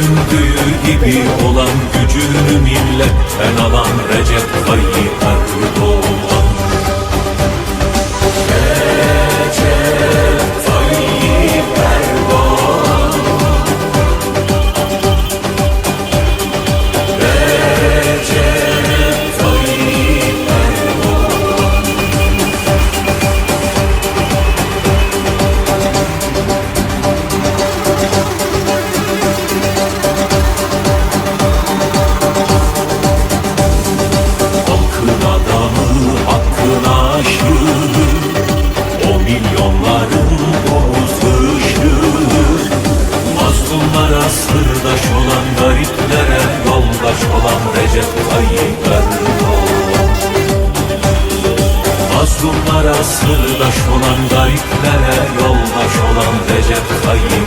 göründüğü gibi olan gücünü milletten alan Recep Tayyip. Mazlumlara sırdaş olan, gariplere yoldaş olan Recep Tayyip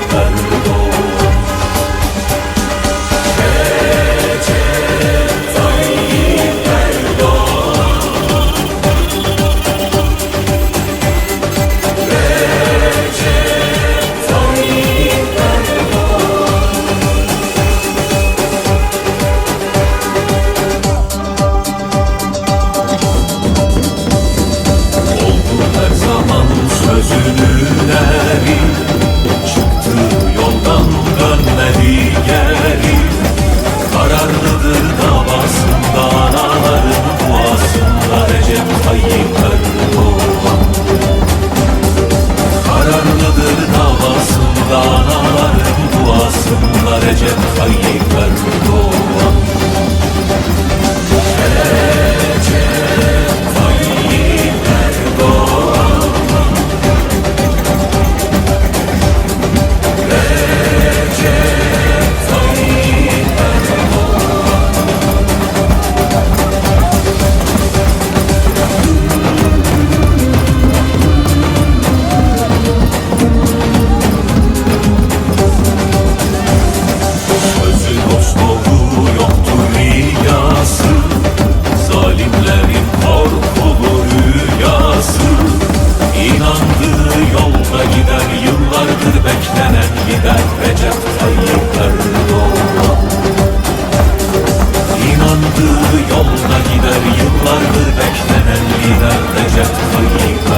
Yolda gider yıllardır beklenen lider Recep Tayyip